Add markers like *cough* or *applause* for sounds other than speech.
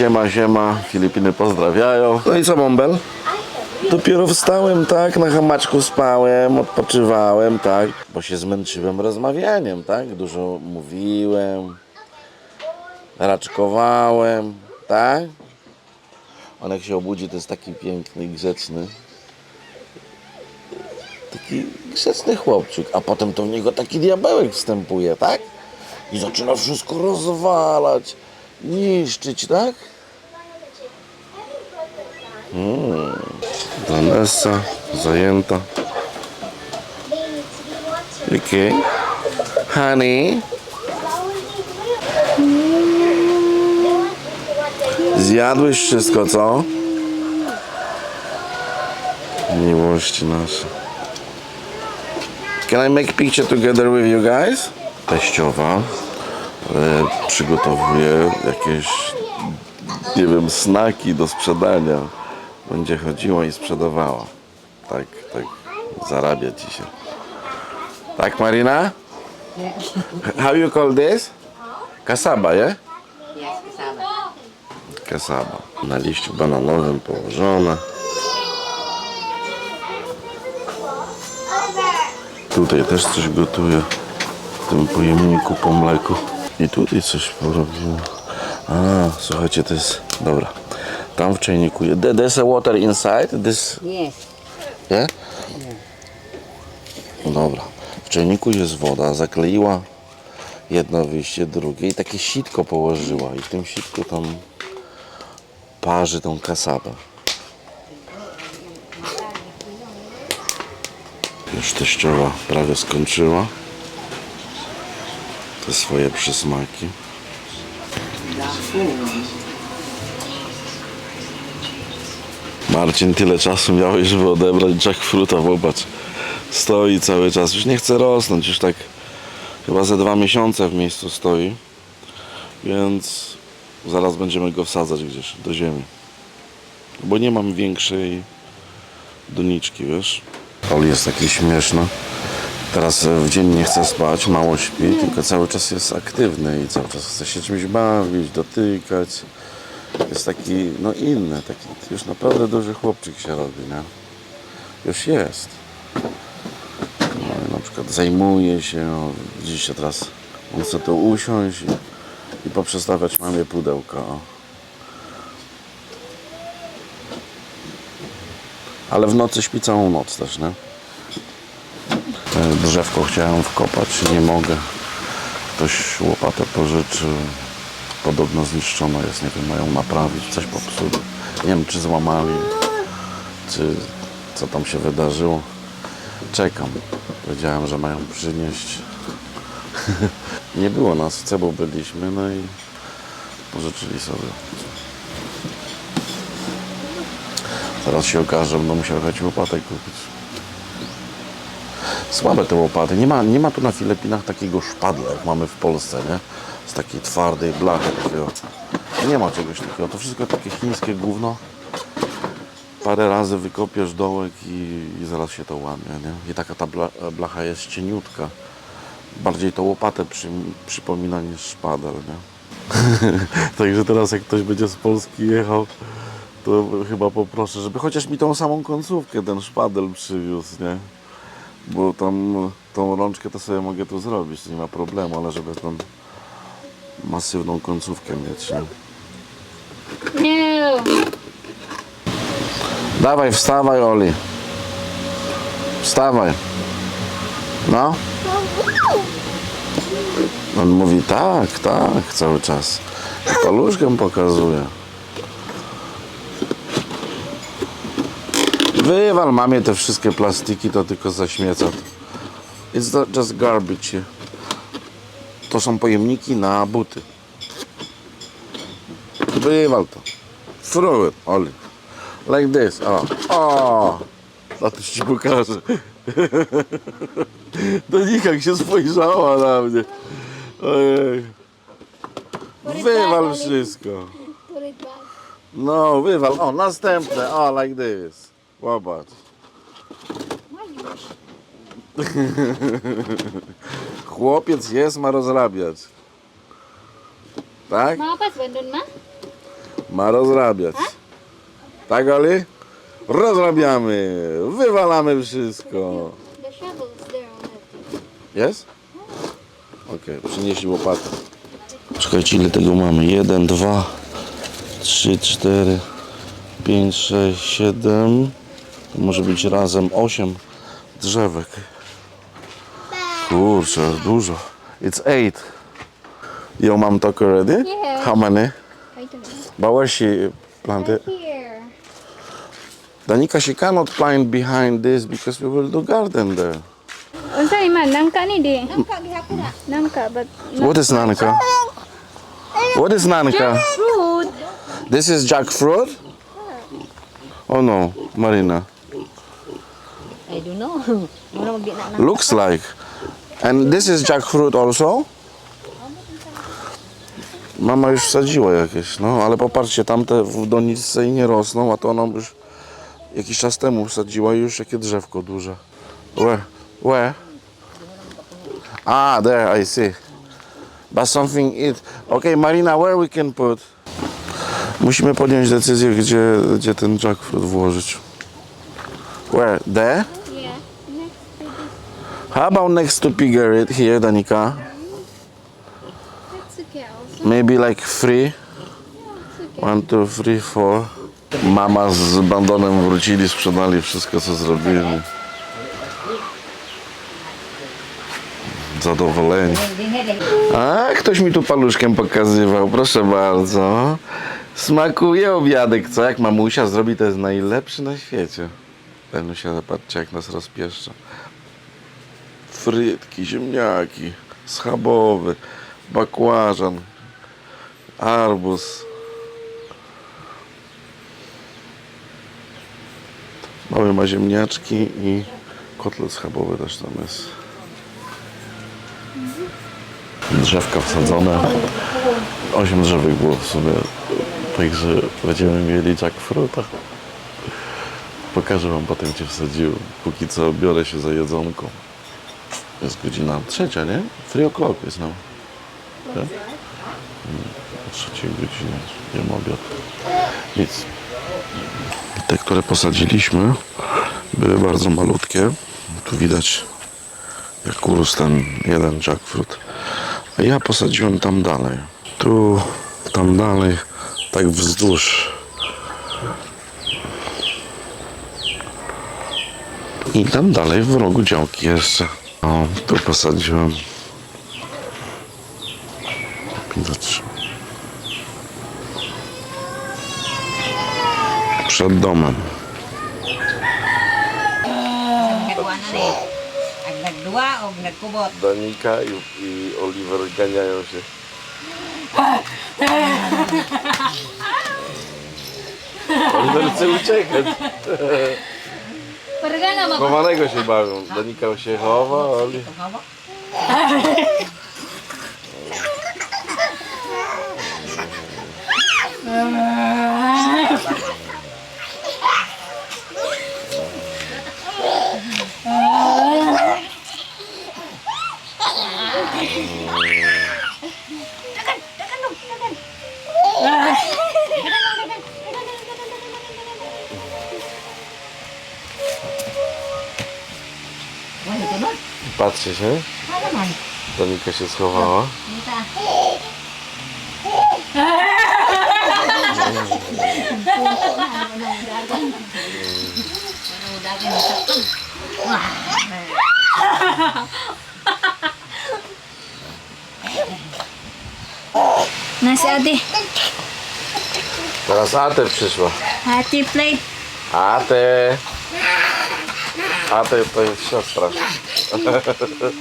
Siema, siema, Filipiny pozdrawiają. No i co, Bąbel? Dopiero wstałem, tak, na hamaczku spałem, odpoczywałem, tak, bo się zmęczyłem rozmawianiem, tak, dużo mówiłem, raczkowałem, tak. On jak się obudzi, to jest taki piękny grzeczny. Taki grzeczny chłopczyk, a potem to w niego taki diabełek wstępuje, tak? I zaczyna wszystko rozwalać, niszczyć, tak? Mm. Vanessa zajęta. Okay. Honey, zjadłeś wszystko, co? Miłości nasze. Can I make picture together with you guys? Teściowa e, przygotowuje jakieś, nie wiem, snaki do sprzedania. Będzie chodziła i sprzedawała. Tak, tak, zarabia dzisiaj. Tak, Marina? How you call this? Kasaba, yeah? Yes, kasama. Kasaba. Na liściu bananowym położone. Tutaj też coś gotuję. W tym pojemniku po mleku. I tutaj coś porobiłem. A, słuchajcie, to jest... Dobra. Tam w czajniku. je- there- There's a water inside. This... Yes. Nie? No dobra. W czajniku jest woda, zakleiła jedno wyjście, drugie i takie sitko położyła i w tym sitku tam parzy tą kasabę. Już teściowa prawie skończyła te swoje przysmaki. Marcin, tyle czasu miałeś, żeby odebrać jackfruita, popatrz. Stoi cały czas, już nie chce rosnąć, już tak chyba ze dwa miesiące w miejscu stoi. Więc zaraz będziemy go wsadzać gdzieś do ziemi. Bo nie mam większej doniczki, wiesz. Oli jest taki śmieszny. Teraz e, w dzień nie chce spać, mało śpi, tylko cały czas jest aktywny i cały czas chce się czymś bawić, dotykać jest taki, no inny, taki już naprawdę duży chłopczyk się robi, nie? Już jest. No, na przykład zajmuje się, o, widzicie teraz, on chce tu usiąść i, i poprzestawiać mamie pudełka. O. Ale w nocy śpi całą noc też, nie? Drzewko chciałem wkopać, nie mogę. Ktoś łopatę pożyczył. Podobno zniszczona jest, nie wiem, mają naprawić, coś popsuli. Nie wiem, czy złamali, czy co tam się wydarzyło. Czekam. Powiedziałem, że mają przynieść. *laughs* nie było nas w Cebu, byliśmy, no i pożyczyli sobie. Teraz się okaże, że będą musiał jechać łopatę kupić. Słabe te łopaty. Nie ma, nie ma tu na Filipinach takiego szpadla, jak mamy w Polsce, nie? Z takiej twardej blachy takiego. Nie ma czegoś takiego. To wszystko takie chińskie gówno. Parę razy wykopiesz dołek i, i zaraz się to łamie, nie? I taka ta bla, blacha jest cieniutka. Bardziej to łopatę przy, przypomina niż szpadel, nie? *laughs* Także teraz jak ktoś będzie z Polski jechał, to chyba poproszę, żeby chociaż mi tą samą końcówkę ten szpadel przywiózł, nie? Bo tam tą rączkę to sobie mogę tu zrobić, nie ma problemu, ale żeby tą masywną końcówkę mieć. Nie? No. Dawaj, wstawaj, Oli. Wstawaj. No. On mówi tak, tak, cały czas. I paluszkiem pokazuje. Wywal mamie te wszystkie plastiki, to tylko zaśmieca. It's not just garbage. To są pojemniki na buty. Wywal to. Throw it, Oli. Like this. O. O. A to ci pokażę. *laughs* Donika jak się spojrzała na mnie. Ojej. Wywal wszystko. No, wywal. O, następne. O, like this. Popatrz. *laughs* Chłopiec jest, ma rozrabiać. Tak? Ma apa sebenarnya, Ma? Ma rozrabiać. Tak, Oli? Rozrabiamy. Wywalamy wszystko. The shovel's there already. Jest? Okej, przynieśli łopatę. Czekajcie, ile tego mamy? 1, 2, 3, 4, 5, 6, 7. Może być razem 8 drzewek. Kurczę, dużo. It's 8. Your mom talk already? Yeah. How many? I don't know. But where she planted? Here. Danica, she cannot plant behind this because we will do garden there. Unsa man nangka ni di? Nangka but What is Nanka? What is Nanka? fruit. This is jackfruit? Oh no, Marina. I don't know. *laughs* Looks like. And this is jackfruit also? Mama już wsadziła jakieś, no ale popatrzcie, tamte w doniczce i nie rosną, a to ona już jakiś czas temu wsadziła już jakie drzewko duże. Where? Where? Ah, there, I see. But something it. Okay, Marina, where we can put? Musimy podjąć decyzję, gdzie, gdzie ten jackfruit włożyć. Where? There? Yeah. Next to this. How about next to Pigarit here, Danica? Maybe like three? One, two, three, four. Mama z bandonem wrócili, sprzedali wszystko, co zrobili. Zadowoleni. A, ktoś mi tu paluszkiem pokazywał, proszę bardzo. Smakuje obiadek, co? Jak mamusia zrobi, to jest najlepszy na świecie. Danusia, zobaczcie, jak nas rozpieszcza. Frytki, ziemniaki, schabowy, bakłażan, arbuz. Mamy ma ziemniaczki i kotlet schabowy też tam jest. Drzewka wsadzone. Osiem drzewek było w sumie. Także będziemy mieli jackfruta. Pokażę wam potem gdzie wsadziłem. Póki co biorę się za jedzonko. Jest godzina trzecia, nie? Three o'clock jest. Tak? Mm, O trzeciej godzinie jem obiad. Nic. Te, które posadziliśmy, były bardzo malutkie. Tu widać, jak urósł ten jeden jackfruit. A ja posadziłem tam dalej. Tu, tam dalej, tak wzdłuż. I tam dalej w rogu działki jeszcze. O, tu posadziłem. Widać. Przed domem. Ang nagduwa o nagkubot. Danika i, i Oliver ganiają się. *laughs* Oliver chce uciekać. *laughs* Pargana ma Chowanego się bawią. Danika się chowa, Oli... Hawa. *laughs* Patrzcie się. Danika się schowała. Kita. Ano dati nasaktan? na si ate. Teraz Ate przyszła. Ate plate. Ate! Ate to jest siostra. Oh, my God.